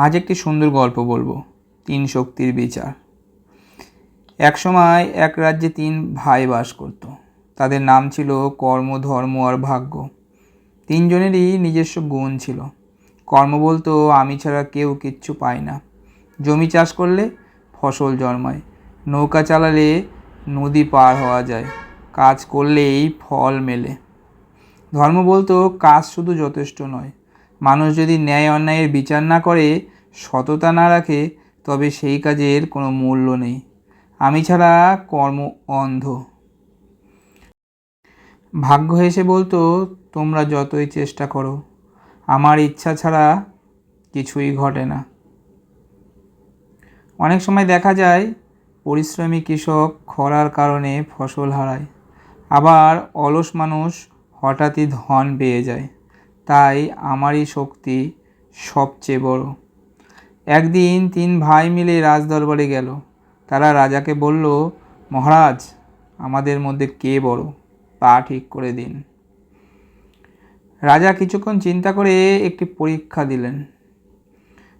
আজ একটি সুন্দর গল্প বলব, তিন শক্তির বিচার। এক সময় এক রাজ্যে তিন ভাই বাস করত। তাদের নাম ছিল কর্ম, ধর্ম আর ভাগ্য। তিনজনেরই নিজস্ব গুণ ছিল। কর্ম বলতো, আমি ছাড়া কেউ কিচ্ছু পায় না। জমি চাষ করলে ফসল জন্মায়। নৌকা চালালে নদী পার হওয়া যায়। কাজ করলেই ফল মেলে। ধর্ম বলতো, কাজ শুধু যথেষ্ট নয় মানুষ যদি ন্যায় অন্যায়ের বিচার না করে, সততা না রাখে, তবে সেই কাজের কোনো মূল্য নেই। আমি ছাড়া কর্ম অন্ধ। ভাগ্য হেসে বলতো, তোমরা যতই চেষ্টা করো, আমার ইচ্ছা ছাড়া কিছুই ঘটে না। অনেক সময় দেখা যায়, পরিশ্রমী কৃষক খরার কারণে ফসল হারায়। আবার অলস মানুষ হঠাৎই ধন পেয়ে যায়। তাই আমারই শক্তি সবচেয়ে বড়। একদিন তিন ভাই মিলে রাজদরবারে গেল। তারা রাজাকে বলল, মহারাজ, আমাদের মধ্যে কে বড়? তা ঠিক করে দিন। রাজা কিছুক্ষণ চিন্তা করে একটি পরীক্ষা দিলেন।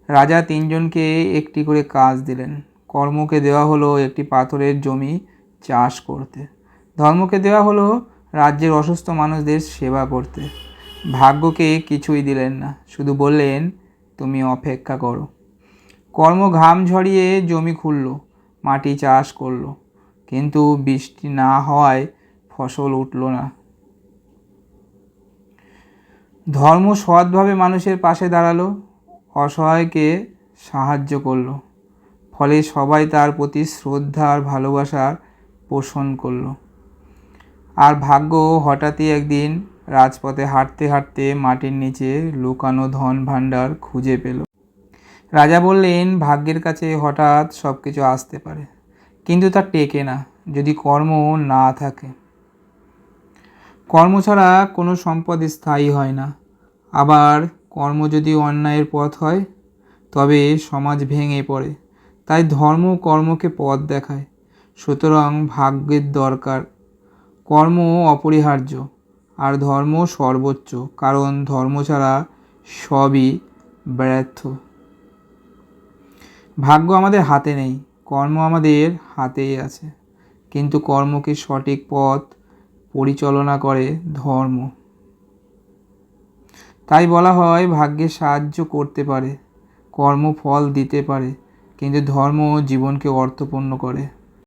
রাজা তিনজনকে একটি করে কাজ দিলেন। কর্মকে দেওয়া হলো একটি পাথরের জমি চাষ করতে। ধর্মকে দেওয়া হলো রাজ্যের অসুস্থ মানুষদের সেবা করতে। ভাগ্যকে কিছুই দিলেন না, শুধু বললেন, তুমি অপেক্ষা করো। কর্ম ঘাম ঝরিয়ে জমি খুললো, মাটি চাষ করল, কিন্তু বৃষ্টি না হওয়ায় ফসল উঠল না। ধর্ম সৎভাবে মানুষের পাশে দাঁড়াল, অসহায়কে সাহায্য করল, ফলে সবাই তার প্রতি শ্রদ্ধা আর ভালোবাসার পোষণ করল। আর ভাগ্য হঠাৎই একদিন রাজপথে হাঁটতে হাঁটতে মাটির নিচে লুকানো ধন ভাণ্ডার খুঁজে পেল। রাজা বললেন, ভাগ্যের কাছে হঠাৎ সব কিছু আসতে পারে, কিন্তু তা টেকে না, যদি কর্ম না থাকে। কর্ম ছাড়া কোনো সম্পদ স্থায়ী হয় না। আবার কর্ম যদি অন্যায়ের পথ হয়, তবে সমাজ ভেঙে পড়ে। তাই ধর্ম কর্মকে পথ দেখায়। সুতরাং ভাগ্যের দরকার। কর্ম অপরিহার্য। আর ধর্ম সর্বোচ্চ, কারণ ধর্ম ছাড়া সবই ব্যর্থ। ভাগ্য আমাদের হাতে নেই, কর্ম আমাদের হাতেই আছে। কিন্তু কর্মকে সঠিক পথ পরিচালনা করে ধর্ম। তাই বলা হয়, ভাগ্যে সাহায্য করতে পারে কর্ম ফল দিতে পারে, কিন্তু ধর্ম জীবনকে অর্থপূর্ণ করে।